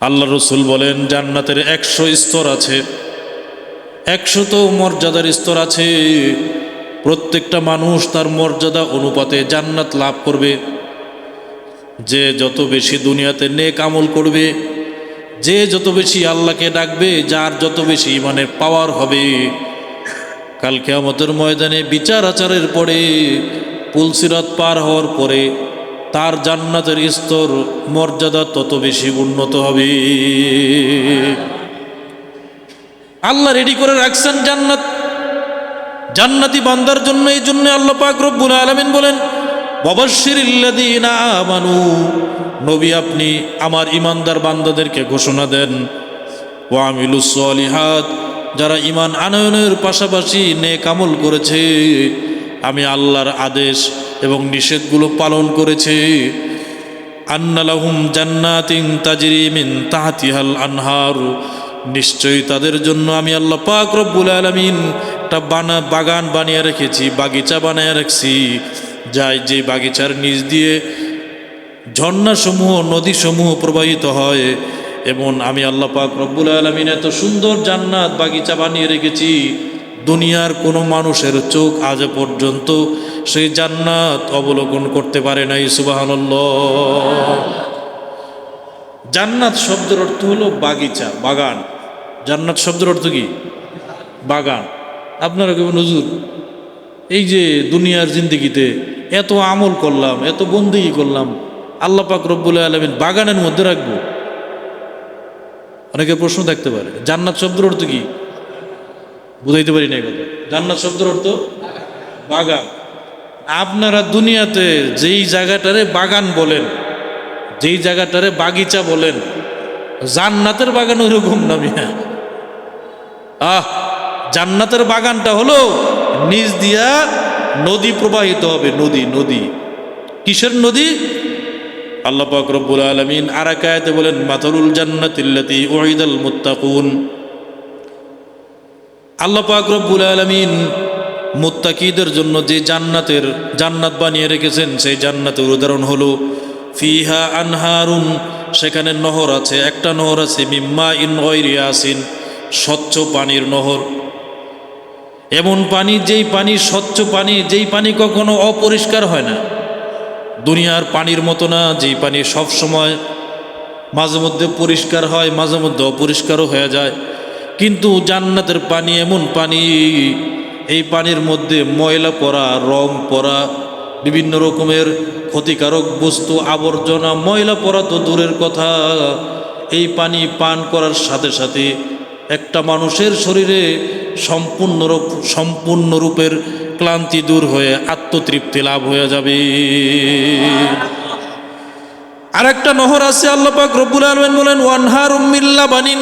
আল্লাহ রসুল বলেন, জান্নাতের একশো স্তর আছে একশো তো মর্যাদার স্তর আছে। প্রত্যেকটা মানুষ তার মর্যাদা অনুপাতে জান্নাত লাভ করবে। যে যত বেশি দুনিয়াতে নেক আমল করবে, যে যত বেশি আল্লাহকে ডাকবে, যার যত বেশি ইমানের পাওয়ার হবে। কালকে আমাদের ময়দানে বিচার আচারের পরে, পুলসিরাত পার হওয়ার পরে তার জান্নাতের স্তর মর্যাদা তত বেশি উন্নত হবে। আল্লাহ রেডি করে রাখছেন জান্নাত। জান্নাতি বান্দার জন্য এই জন্য আল্লাহ পাক রব্বুল আলামিন বলেন আমানু। নবী, আপনি আমার ইমানদার বান্দাদেরকে ঘোষণা দেন, ওয়া আমিলুস সলিহাত। যারা ইমান আনয়নের পাশাপাশি নেক আমল করেছে, আমি আল্লাহর আদেশ এবং নিষেধগুলো পালন করেছে। আন্নালাহুম জান্নাতিন তাজরি মিন তাহতিহাল আনহার। নিশ্চয়ই তাদের জন্য আমি আল্লাহ পাক রব্বুল আলামিন একটা বানা বাগান বানিয়ে রেখেছি, বাগিচা বানিয়ে রাখছি। যাই যে বাগিচার নিচ দিয়ে ঝর্ণাসমূহ, নদীসমূহ প্রবাহিত হয়। এবং আমি আল্লাহ পাক রব্বুল আলমিন এত সুন্দর জান্নাত বাগিচা বানিয়ে রেখেছি। দুনিয়ার কোনো মানুষের চোখ আজ পর্যন্ত সেই জান্নাত অবলোকন করতে পারে নাই, সুবাহানল্লাহ। জান্নাত শব্দের অর্থ হলো বাগিচা, বাগান। জান্নাত শব্দের অর্থ কি? বাগান। আপনারা কেমন নজুর এই যে দুনিয়ার জিন্দিগিতে এত আমল করলাম, এত বন্দিগি করলাম, আল্লাহ পাক রব্বুল আলমিন বাগানের মধ্যে রাখব? অনেকে প্রশ্ন থাকতে পারে, জান্নাত শব্দের অর্থ কি? বুঝাইতে পারি না কথা। জান্নাত শব্দের অর্থ বাগান। আপনারা দুনিয়াতে যেই জায়গাটারে বাগান বলেন, যেই জায়গাটারে বাগিচা বলেন, জান্নাতের বাগান ওইরকম না মিয়া। আহ, জান্নাতের বাগানটা হলো নিজ দিয়া নদী প্রবাহিত হবে, নদী নদী। কিসের নদী? আল্লাহ পাক রব্বুল আলামিন আরাকায়াতে বলেন মাতারুল জান্নাতিল্লাতি উইদাল মুত্তাকুন। আল্লাহ পাক রব্বুল আলামিন মুত্তাকিদের জন্য যে জান্নাতের জান্নাত বানিয়ে রেখেছেন, সেই জান্নাতের উদাহরণ হলো, ফিহা আনহারুন, সেখানে নহর আছে, একটা নহর আছে, মিম্মা ইন আসিন স্বচ্ছ পানির নহর। এমন পানি, যেই পানি স্বচ্ছ পানি, যেই পানি কখনো অপরিষ্কার হয় না। দুনিয়ার পানির মতো না, যেই পানি সব সময় মাঝে মধ্যে পরিষ্কার হয়, মাঝে মধ্যে অপরিষ্কারও হয়ে যায়। কিন্তু জান্নাতের পানি, এমন পানি এই পানির মধ্যে ময়লা পড়া, রং পড়া, বিভিন্ন রকমের ক্ষতিকারক বস্তু, আবর্জনা, ময়লা পড়া তো দূরের কথা। এই পানি পান করার সাথে সাথে একটা মানুষের শরীরে সম্পূর্ণ সম্পূর্ণরূপের ক্লান্তি দূর হয়ে আত্মতৃপ্তি লাভ হয়ে যাবে। আর একটা নহর আছে, আল্লাহ পাক রব্বুল আলমেন বলেন ওয়ানহার উম্মিল্লা বানিন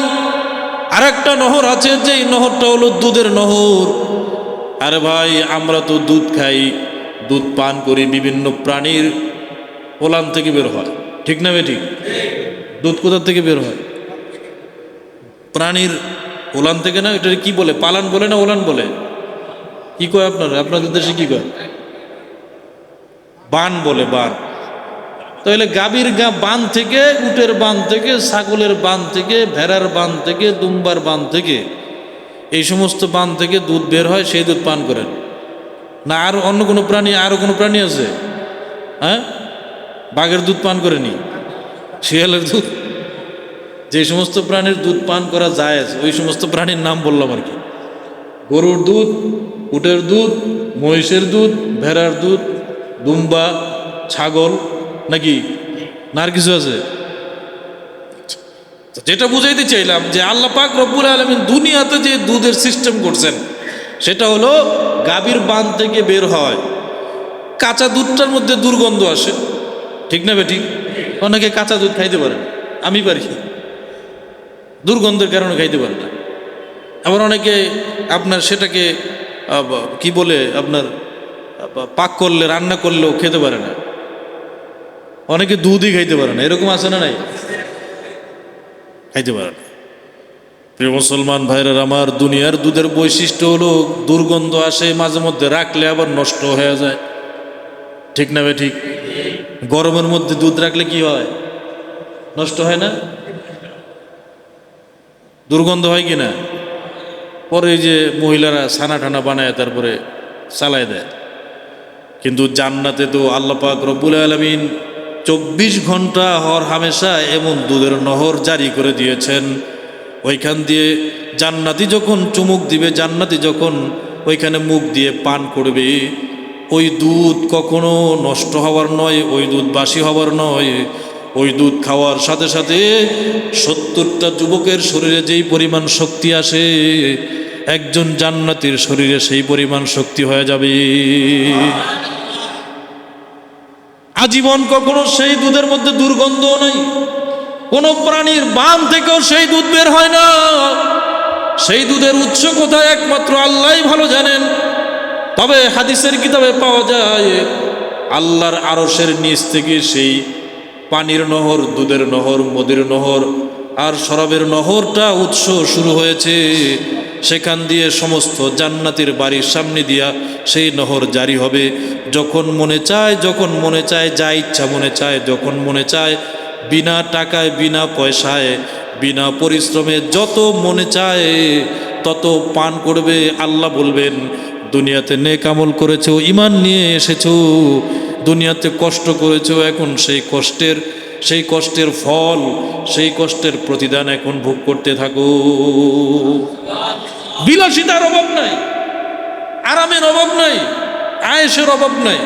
আর একটা নহর আছে যে এই নহরটা হলো দুধের নহর। আরে ভাই, আমরা তো দুধ খাই, দুধ পান করি বিভিন্ন প্রাণীর ওলান থেকে বের হয়। ঠিক না বেঠিক দুধ কোথার থেকে বের হয়? প্রাণীর ওলান থেকে না? এটা কি বলে? পালান বলে না ওলান বলে? কি কয় আপনারা? আপনাদের দেশে কি কয়? বান বলে, বান। তাহলে গাভীর গা বান থেকে, উটের বান থেকে, ছাগলের বান থেকে, ভেড়ার বান থেকে, দুম্বার বান থেকে এই সমস্ত পান থেকে দুধ বের হয়, সেই দুধ পান করেন। না, আর অন্য কোনো প্রাণী আরও কোনো প্রাণী আছে? হ্যাঁ? বাঘের দুধ পান করে করেনি? শিয়ালের দুধ? যে সমস্ত প্রাণীর দুধ পান করা যায় ওই সমস্ত প্রাণীর নাম বললাম আর কি। গরুর দুধ, উটের দুধ, মহিষের দুধ, ভেড়ার দুধ, দুম্বা, ছাগল, নাকি? না আর কিছু আছে? যেটা বুঝাইতে চাইলাম যে আল্লাহ পাক রব্বুল আলমিন দুনিয়াতে যে দুধের সিস্টেম করছেন, সেটা হলো গাভীর বান থেকে বের হয়। কাঁচা দুধটার মধ্যে দুর্গন্ধ আসে। ঠিক না বেটি? অনেকে কাঁচা দুধ খাইতে পারে। আমি পারি। দুর্গন্ধের কারণে খাইতে পারে না। আবার অনেকে আপনার সেটাকে কি বলে আপনার পাক করলে, রান্না করলেও খেতে পারে না। অনেকে দুধই খাইতে পারে না। এরকম আছে না নাই? খাইতে পারে না। প্রিয় মুসলমান ভাইরার আমার দুনিয়ার দুধের বৈশিষ্ট্য হলো, দুর্গন্ধ আসে মাঝে মধ্যে, রাখলে আবার নষ্ট হয়ে যায়। ঠিক না ভাই ঠিক? গরমের মধ্যে দুধ রাখলে কি হয়? নষ্ট হয় না? দুর্গন্ধ হয় কি না? পরে যে মহিলারা ছানা ঠানা বানায়, তারপরে চালায় দেয়। কিন্তু জান্নাতে তো আল্লাপাক রব্বুল আলমিন চব্বিশ ঘণ্টা হর হামেশা এমন দুধের নহর জারি করে দিয়েছেন। ওইখান দিয়ে জান্নাতি যখন চুমুক দিবে, জান্নাতি যখন ওইখানে মুখ দিয়ে পান করবে, ওই দুধ কখনো নষ্ট হওয়ার নয়, ওই দুধ বাসি হওয়ার নয়, ওই দুধ খাওয়ার সাথে সাথে সত্তরটা যুবকের শরীরে যেই পরিমাণ শক্তি আসে, একজন জান্নাতির শরীরে সেই পরিমাণ শক্তি হয়ে যাবে। আজীবন কখনো সেই দুধের মধ্যে দুর্গন্ধ নেই। কোন প্রাণীর বাম থেকেও সেই দুধ বের হয় না। সেই দুধের উৎস কোথায় একমাত্র আল্লাহ ভালো জানেন। তবে হাদিসের কিতাবে পাওয়া যায়, আল্লাহর আরসের নিচ থেকে সেই পানির নহর, দুধের নহর, মদের নহর আর শরাবের নহরটা উৎস শুরু হয়েছে। সেখান দিয়ে সমস্ত জান্নাতের বাড়ির সামনে দিয়া সেই নহর জারি হবে। যখন মনে চায়, যখন মনে চায়, যা ইচ্ছা মনে চায়, যখন মনে চায়, বিনা টাকায়, বিনা পয়সায়, বিনা পরিশ্রমে যত মনে চায়, তত পান করবে আল্লাহ বলবেন, দুনিয়াতে নেক আমল করেছ ইমান নিয়ে এসেছ, দুনিয়াতে কষ্ট করেছ, এখন সেই কষ্টের সেই কষ্টের ফল, সেই কষ্টের প্রতিদান এখন ভোগ করতে থাকো। বিলাসিতার অভাব নাই, আরামের অভাব নাই আয়েসের অভাব নাই।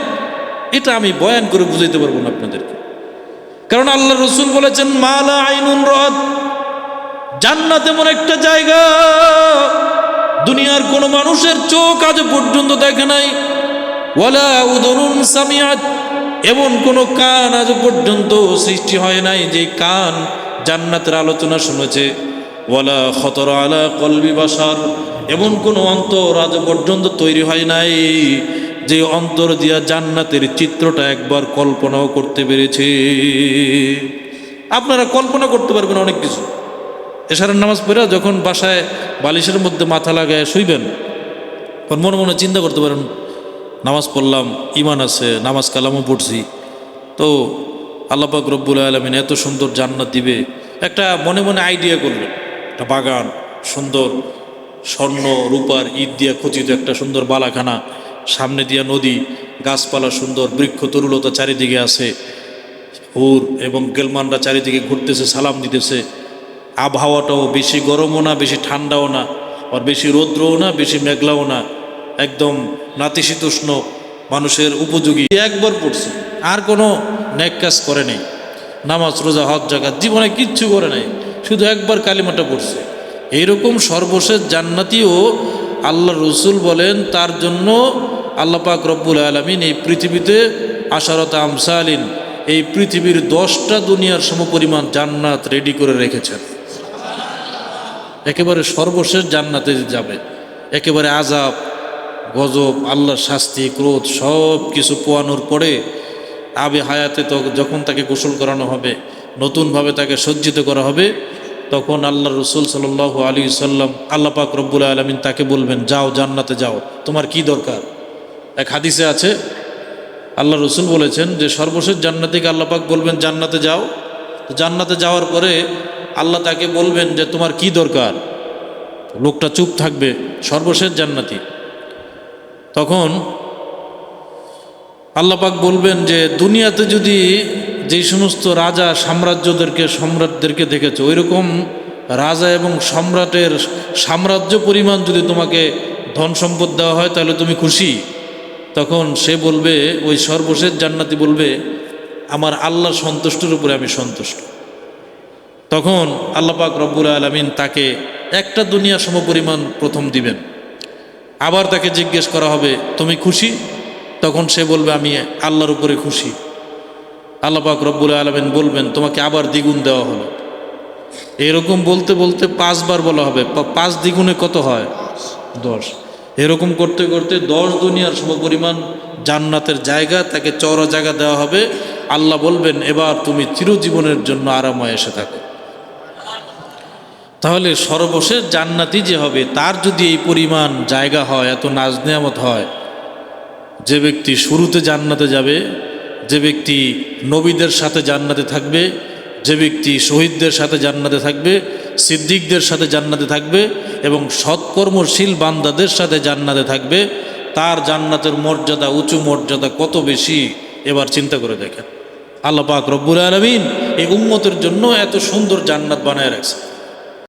এটা আমি বয়ান করে বুঝাইতে পারব না আপনাদেরকে। কারণ আল্লাহ রসুল বলেছেন, মালা আইনুন রদ। জান্নাত এমন একটা জায়গা, দুনিয়ার কোন মানুষের চোখ আজ পর্যন্ত দেখে নাই। ওয়ালা উদরুন সামিয়াত এমন কোন কান আজ পর্যন্ত সৃষ্টি হয় নাই যে কান জান্নাতের আলোচনা শুনেছে। ওয়ালা খতর আলা কলবি বাসার, এমন কোন অন্তর আজ পর্যন্ত তৈরি হয় নাই যে অন্তর দিয়া জান্নাতের চিত্রটা একবার কল্পনাও করতে পেরেছে। আপনারা কল্পনা করতে পারবেন অনেক কিছু। এশারের নামাজ পড়ে যখন বাসায় বালিশের মধ্যে মাথা লাগায় শুইবেন, তখন মনে মনে চিন্তা করতে পারেন, নামাজ পড়লাম ইমান আছে, নামাজ কালামও পড়ছি। তো আল্লাপাক রব্বুল আলমিন এত সুন্দর জান্নাত দিবে, একটা মনে মনে আইডিয়া করলেন। একটা বাগান, সুন্দর স্বর্ণ রূপার ঈদ দিয়া খচিত একটা সুন্দর বালাখানা, সামনে দিয়া নদী, গাছপালা সুন্দর, বৃক্ষ তরুলতা চারিদিকে আছে, হুর এবং গেলমানরা চারিদিকে ঘুরতেছে, সালাম দিতেছে। আবহাওয়াটাও বেশি গরমও না, বেশি ঠান্ডাও না, আর বেশি রৌদ্রও না, বেশি মেঘলাও না, একদম নাতিশীতোষ্ণ মানুষের উপযোগী। একবার পড়ছে, আর কোনো ন্যাক কাজ করে নেই, নামাজ, রোজা, হজ জাগাত জীবনে কিচ্ছু করে নাই। শুধু একবার কালিমাটা পড়ছে। এইরকম সর্বশেষ জান্নাতিও আল্লাহ রসুল বলেন, তার জন্য আল্লাহ পাক রব্বুল আলমিন এই পৃথিবীতে আশারত আমসালিন, এই পৃথিবীর দশটা দুনিয়ার সমপরিমাণ জান্নাত রেডি করে রেখেছেন। একেবারে সর্বশেষ জান্নাতে যাবে। একেবারে আজাব গজব, আল্লাহর শাস্তি, ক্রোধ সব কিছু পোয়ানোর পরে আবে হায়াতে যখন তাকে গোসল করানো হবে, নতুনভাবে তাকে সজ্জিত করা হবে তখন আল্লাহ রসুল সাল আলী সাল্লাম আল্লাহ পাক রব্বুল আলমিন তাকে বলবেন, যাও জান্নাতে যাও। তোমার কি দরকার? এক হাদিসে আছে আল্লাহ রসুল বলেছেন যে, সর্বশেষ জান্নাতিকে আল্লাহ পাক বলবেন, জান্নাতে যাও। তো জান্নাতে যাওয়ার পরে আল্লাহ তাকে বলবেন যে, তোমার কি দরকার? লোকটা চুপ থাকবে, সর্বশেষ জান্নাতি। তখন আল্লাহ পাক বলবেন যে, দুনিয়াতে যদি যেই সমস্ত রাজা সাম্রাজ্যদেরকে, সম্রাটদেরকে দেখেছ ওই রকম রাজা এবং সম্রাটের সাম্রাজ্য পরিমাণ যদি তোমাকে ধন সম্পদ দেওয়া হয়, তাহলে তুমি খুশি। তখন সে বলবে, ওই সর্বশেষ জান্নাতি বলবে, আমার আল্লাহর সন্তুষ্টের উপরে আমি সন্তুষ্ট। তখন আল্লাপাক রব্বুল আলমিন তাকে একটা দুনিয়া সমপরিমাণ প্রথম দিবেন। আবার তাকে জিজ্ঞেস করা হবে, তুমি খুশি? তখন সে বলবে, আমি আল্লাহর উপরে খুশি। আল্লাহ পাক রব্বুল আলমিন বলবেন, তোমাকে আবার দ্বিগুণ দেওয়া হলো। এরকম বলতে বলতে পাঁচবার বলা হবে। পাঁচ দ্বিগুণে কত হয়? দশ। এরকম করতে করতে দশ দুনিয়ার সমপরিমাণ জান্নাতের জায়গা, তাকে চওড়া জায়গা দেওয়া হবে। আল্লাহ বলবেন, এবার তুমি চিরজীবনের জন্য আরাময় এসে থাকো। তাহলে সর্বশেষ জান্নাতি যে হবে, তার যদি এই পরিমাণ জায়গা হয়, এত নাজ নেয়ামত হয়, যে ব্যক্তি শুরুতে জান্নাতে যাবে যে ব্যক্তি নবীদের সাথে জান্নাতে থাকবে, যে ব্যক্তি শহীদদের সাথে জান্নাতে থাকবে, সিদ্দিকদের সাথে জান্নাতে থাকবে এবং সৎকর্মশীল বান্দাদের সাথে জান্নাতে থাকবে, তার জান্নাতের মর্যাদা, উঁচু মর্যাদা কত বেশি, এবার চিন্তা করে দেখেন। আল্লাহ পাক রব্বুল আলমিন এই উম্মতের জন্য এত সুন্দর জান্নাত বানায় রাখছে